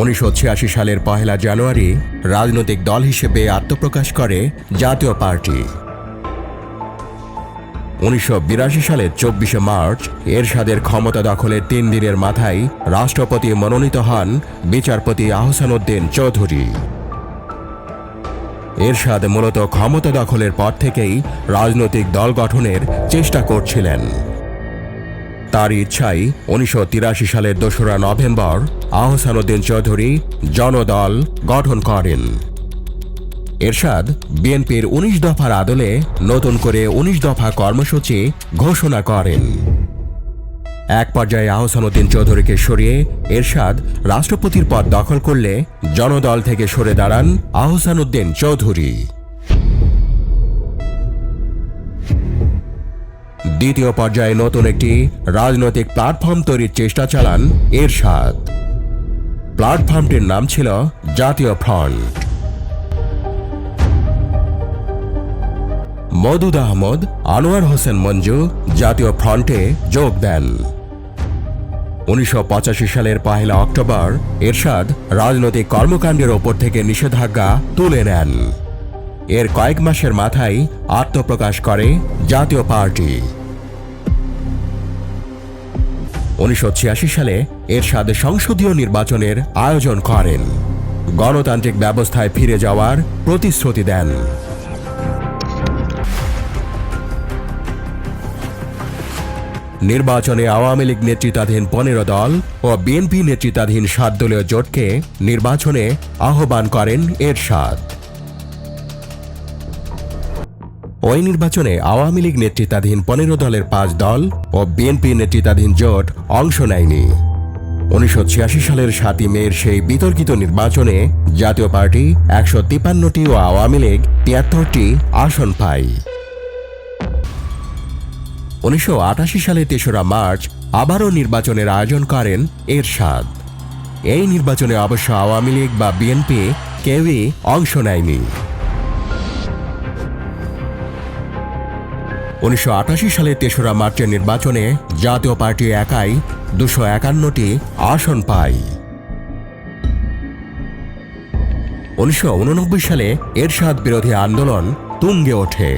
উনিশশো ছিয়াশি সালের পহেলা জানুয়ারি রাজনৈতিক দল হিসেবে আত্মপ্রকাশ করে জাতীয় পার্টি। উনিশশো বিরাশি সালের চব্বিশে মার্চ এরশাদের ক্ষমতা দখলের তিন দিনের মাথায় রাষ্ট্রপতি মনোনীত হন বিচারপতি আহসানুদ্দিন চৌধুরী। এরশাদ মূলত ক্ষমতা দখলের পর থেকেই রাজনৈতিক দল গঠনের চেষ্টা করছিলেন। তার ইচ্ছাই উনিশশো তিরাশি সালের দোসরা নভেম্বর আহসানুদ্দিন চৌধুরী জনদল গঠন করেন। এরশাদ বিএনপির ১৯ দফার আদলে নতুন করে ১৯ দফা কর্মসূচি ঘোষণা করেন। এক পর্যায়ে আহসানুদ্দিন চৌধুরীকে সরিয়ে এরশাদ রাষ্ট্রপতির পদ দখল করলে জনদল থেকে সরে দাঁড়ান আহসানুদ্দিন চৌধুরী। দ্বিতীয় পর্যায়ে নতুন একটি রাজনৈতিক প্ল্যাটফর্ম তৈরির চেষ্টা চালান এরশাদ। প্ল্যাটফর্মটির নাম ছিল জাতীয় ফ্রন্ট। মদুদ আহমদ, আনোয়ার হোসেন মঞ্জু জাতীয় ফ্রন্টে যোগ দেন। উনিশশো পঁচাশি সালের পহেলা অক্টোবর এরশাদ রাজনৈতিক কর্মকাণ্ডের ওপর থেকে নিষেধাজ্ঞা তুলে নেন। এর কয়েক মাসের মাথায় আত্মপ্রকাশ করে জাতীয় পার্টি। উনিশশো ছিয়াশি সালে এরশাদ সংসদীয় নির্বাচনের আয়োজন করেন। গণতান্ত্রিক ব্যবস্থায় ফিরে যাওয়ার প্রতিশ্রুতি দেন। নির্বাচনে আওয়ামী লীগ নেতৃত্বাধীন পনেরো দল ও বিএনপি নেতৃত্বাধীন সাত দলীয় জোটকে নির্বাচনে আহ্বান করেন এরশাদ। ওই নির্বাচনে আওয়ামী লীগ নেতৃত্বাধীন পনেরো দলের পাঁচ দল ও বিএনপি নেতৃত্বাধীন জোট অংশ নেয়নি। উনিশশো ছিয়াশি সালের সাতই মের সেই বিতর্কিত নির্বাচনে জাতীয় পার্টি একশো তিপান্নটি ও আওয়ামী লীগ তিয়াত্তরটি আসন পায়। উনিশশো আটাশি সালে তেসরা মার্চ আবারও নির্বাচনের আয়োজন করেন এরশাদ। এই নির্বাচনে অবশ্য আওয়ামী লীগ বা বিএনপি কেউই অংশ নেয়নি। উনিশশো আটাশি সালে তেসরা মার্চের নির্বাচনে জাতীয় পার্টি একাই দুশো একান্নটি আসন পায়। উনিশশো উননব্বই সালে এরশাদ বিরোধী আন্দোলন তুঙ্গে ওঠে।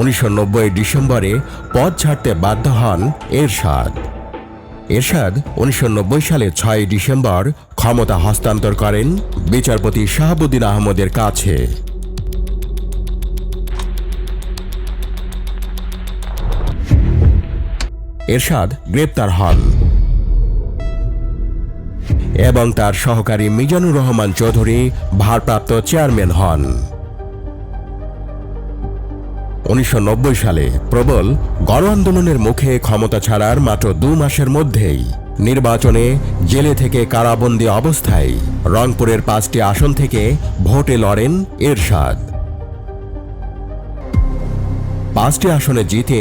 উনিশশো নব্বই ডিসেম্বরে পদ ছাড়তে বাধ্য হন এরশাদ। এরশাদ উনিশশো নব্বই সালে ছয় ডিসেম্বর ক্ষমতা হস্তান্তর করেন বিচারপতি শাহাবুদ্দিন আহমদের কাছে। এরশাদ গ্রেপ্তার হন। এবং তার সহকারী মিজানুর রহমান চৌধুরী ভারপ্রাপ্ত চেয়ারম্যান হন। উনিশশো নব্বই সালে প্রবল গণ আন্দোলনের মুখে ক্ষমতা ছাড়ার মাত্র দু মাসের মধ্যেই নির্বাচনে জেলে থেকে কারাবন্দী অবস্থায় রংপুরের পাঁচটি আসন থেকে ভোটে লড়েন এরশাদ। পাঁচটি আসনে জিতে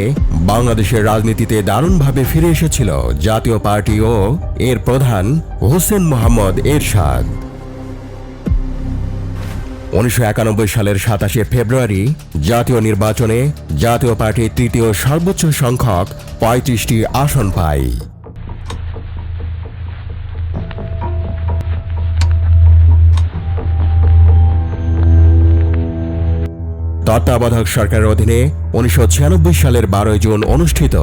বাংলাদেশের রাজনীতিতে দারুণভাবে ফিরে এসেছিল জাতীয় পার্টি ও এর প্রধান হোসেন মোহাম্মদ এরশাদ। উনিশশো একানব্বই সালের সাতাশে ফেব্রুয়ারি জাতীয় নির্বাচনে জাতীয় পার্টি তৃতীয় সর্বোচ্চ সংখ্যক পঁয়ত্রিশটি আসন পায়। তত্ত্বাবধায়ক সরকারের অধীনে উনিশশো ছিয়ানব্বই সালের বারোই জুন অনুষ্ঠিত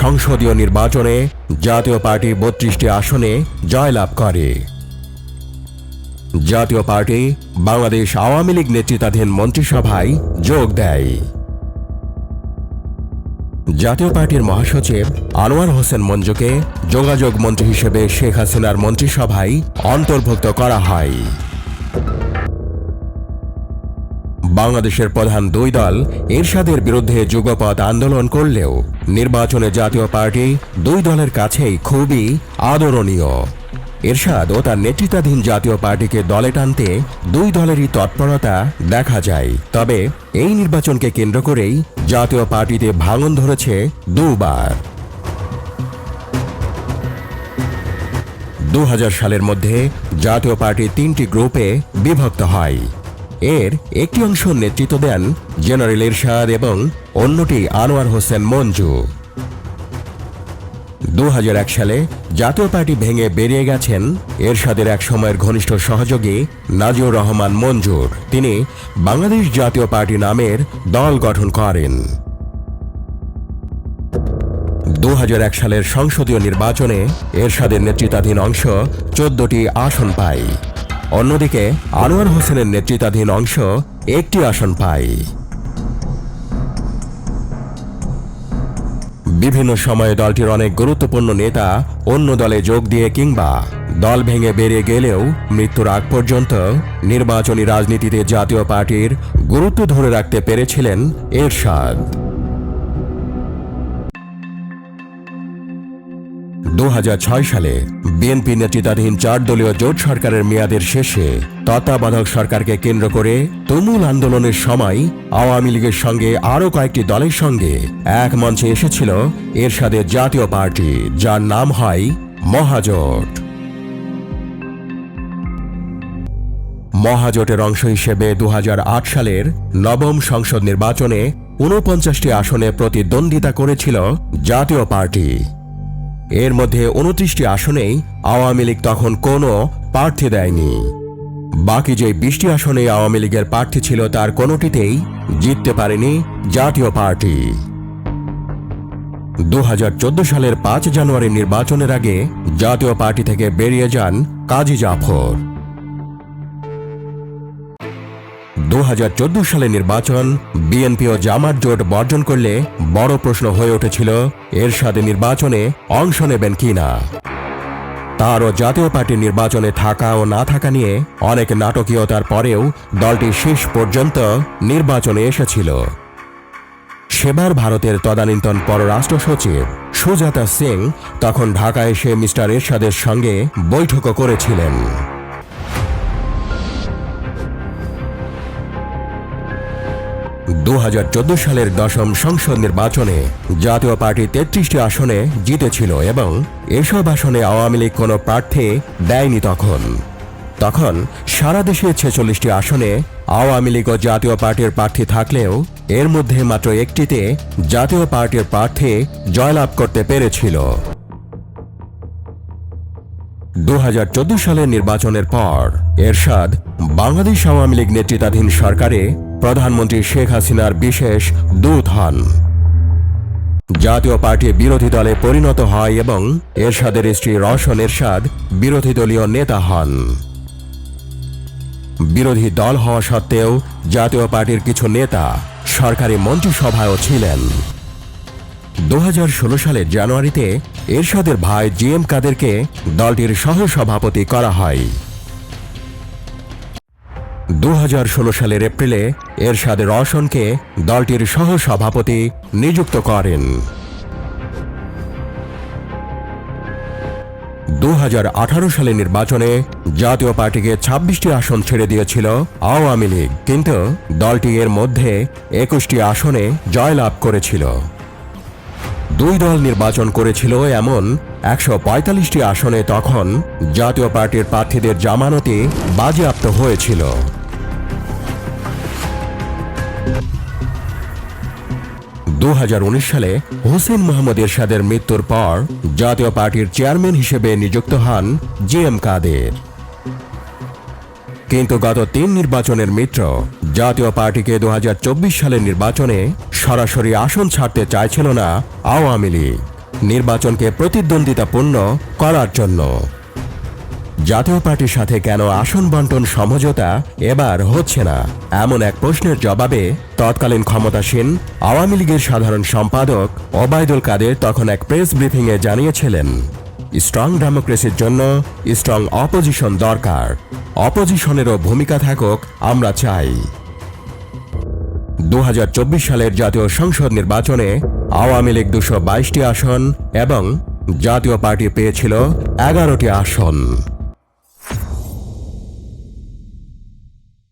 সংসদীয় নির্বাচনে জাতীয় পার্টি বত্রিশটি আসনে জয়লাভ করে। জাতীয় পার্টি বাংলাদেশ আওয়ামী লীগ নেতৃত্বাধীন মন্ত্রিসভায় যোগ দেয়। জাতীয় পার্টির মহাসচিব আনোয়ার হোসেন মঞ্জুকে যোগাযোগ মন্ত্রী হিসেবে শেখ হাসিনার মন্ত্রিসভায় অন্তর্ভুক্ত করা হয়। বাংলাদেশের প্রধান দুই দল এরশাদের বিরুদ্ধে যুগপৎ আন্দোলন করলেও নির্বাচনে জাতীয় পার্টি দুই দলের কাছেই খুবই আদরণীয়। এরশাদ ও তার নেতৃত্বাধীন জাতীয় পার্টিকে দলে টানতে দুই দলেরই তৎপরতা দেখা যায়। তবে এই নির্বাচনকে কেন্দ্র করেই জাতীয় পার্টিতে ভাঙন ধরেছে দুবার। দু হাজার সালের মধ্যে জাতীয় পার্টি তিনটি গ্রুপে বিভক্ত হয়। এর একটি অংশ নেতৃত্ব দেন জেনারেল এরশাদ এবং অন্যটি আনোয়ার হোসেন মঞ্জু। দু হাজার এক সালে জাতীয় পার্টি ভেঙে বেরিয়ে গেছেন এরশাদের এক সময়ের ঘনিষ্ঠ সহযোগী নাজিউর রহমান মঞ্জুর। তিনি বাংলাদেশ জাতীয় পার্টি নামের দল গঠন করেন। দু হাজার এক সালের সংসদীয় নির্বাচনে এরশাদের নেতৃত্বাধীন অংশ চোদ্দটি আসন পায়। অন্যদিকে, আনোয়ার হোসেনের নেতৃত্বাধীন অংশ একটি আসন পায়। বিভিন্ন সময়ে দলটির অনেক গুরুত্বপূর্ণ নেতা অন্য দলে যোগ দিয়ে কিংবা দল ভেঙে বেরিয়ে গেলেও মৃত্যুর আগ পর্যন্ত নির্বাচনী রাজনীতিতে জাতীয় পার্টির গুরুত্ব ধরে রাখতে পেরেছিলেন এরশাদ। দু হাজার ছয় সালে বিএনপি নেতৃত্বাধীন চার দলীয় জোট সরকারের মেয়াদের শেষে তত্ত্বাবধায়ক সরকারকে কেন্দ্র করে তুমুল আন্দোলনের সময় আওয়ামী লীগের সঙ্গে আরও কয়েকটি দলের সঙ্গে এক মঞ্চে এসেছিল এরশাদের জাতীয় পার্টি, যার নাম হয় মহাজোট। মহাজোটের অংশ হিসেবে দু হাজার আট সালের নবম সংসদ নির্বাচনে ঊনপঞ্চাশটি আসনে প্রতিদ্বন্দ্বিতা করেছিল জাতীয় পার্টি। এর মধ্যে উনত্রিশটি আসনেই আওয়ামী লীগ তখন কোনো প্রার্থী দেয়নি। বাকি যে বিশটি আসনে আওয়ামী লীগের প্রার্থী ছিল তার কোনোটিতেই জিততে পারেনি জাতীয় পার্টি। দু হাজার চোদ্দ সালের পাঁচ জানুয়ারি নির্বাচনের আগে জাতীয় পার্টি থেকে বেরিয়ে যান কাজী জাফর। চোদ্দ সালের নির্বাচন, বিএনপি ও জামাত জোট বর্জন করলে বড় প্রশ্ন হয়ে উঠেছিল এর সাথে নির্বাচনে অংশ নেবেন কিনা? তারও জাতীয় পার্টির নির্বাচনে থাকা ও না থাকা নিয়ে অনেক নাটকীয়তার পরেও দলটি শেষ পর্যন্ত নির্বাচনে এসেছিল। সেবার ভারতের তদানীন্তন পররাষ্ট্র সচিব সুজাতা সিং তখন ঢাকা এসে মিস্টার এরশাদের সঙ্গে বৈঠকও করেছিলেন। দু হাজার চোদ্দ সালের দশম সংসদ নির্বাচনে জাতীয় পার্টি তেত্রিশটি আসনে জিতেছিল এবং এসব আসনে আওয়ামী লীগ কোনো প্রার্থী দেয়নি তখন। তখন সারা দেশে ছেচল্লিশটি আসনে আওয়ামী লীগ ও জাতীয় পার্টির প্রার্থী থাকলেও এর মধ্যে মাত্র একটিতে জাতীয় পার্টির প্রার্থী জয়লাভ করতে পেরেছিল। দু হাজার চোদ্দ সালের নির্বাচনের পর এরশাদ বাংলাদেশ আওয়ামী লীগ নেতৃত্বাধীন সরকারে প্রধানমন্ত্রী শেখ হাসিনার বিশেষ দূত হন জাতীয় পার্টি বিরোধী দলে পরিণত হয় এবং এরশাদের স্ত্রী রওশন এরশাদ বিরোধী দলীয় নেতা হন। বিরোধী দল হওয়া সত্ত্বেও জাতীয় পার্টির কিছু নেতা সরকারি মন্ত্রিসভায়ও ছিলেন। দু হাজার ষোলো সালের জানুয়ারিতে এরশাদের ভাই জি এম কাদেরকে দলটির সহসভাপতি করা হয়। দু হাজার ষোলো সালের এপ্রিলে এরশাদ রওশনকে দলটির সহসভাপতি নিযুক্ত করেন। আঠারো সালের নির্বাচনে জাতীয় পার্টিকে ছাব্বিশটি আসন ছেড়ে দিয়েছিল আওয়ামী লীগ, কিন্তু দলটি এর মধ্যে একুশটি আসনে জয়লাভ করেছিল। দুই দল নির্বাচন করেছিল এমন একশো আসনে তখন জাতীয় পার্টির প্রার্থীদের জামানতে বাজেয়াপ্ত হয়েছিল। দু হাজার উনিশ সালে হোসেন মোহাম্মদ এরশাদের মৃত্যুর পর জাতীয় পার্টির চেয়ারম্যান হিসেবে নিযুক্ত হন জি এম কাদের। কিন্তু গত তিন নির্বাচনের মিত্র জাতীয় পার্টিকে দু হাজার চব্বিশ সালের নির্বাচনে সরাসরি আসন ছাড়তে চাইছিল না আওয়ামী লীগ। নির্বাচনকে প্রতিদ্বন্দ্বিতাপূর্ণ করার জন্য জাতীয় পার্টির সাথে কেন আসন বন্টন সমঝোতা এবার হচ্ছে না? এমন এক প্রশ্নের জবাবে তৎকালীন ক্ষমতাসীন আওয়ামী লীগের সাধারণ সম্পাদক ওবায়দুল কাদের তখন এক প্রেস ব্রিফিংয়ে জানিয়েছিলেন, স্ট্রং ডেমোক্রেসির জন্য স্ট্রং অপোজিশন দরকার। অপোজিশনেরও ভূমিকা থাকুক, আমরা চাই। দু হাজার চব্বিশ সালের জাতীয় সংসদ নির্বাচনে আওয়ামী লীগ দুশো বাইশটি আসন এবং জাতীয় পার্টি পেয়েছিল এগারোটি আসন।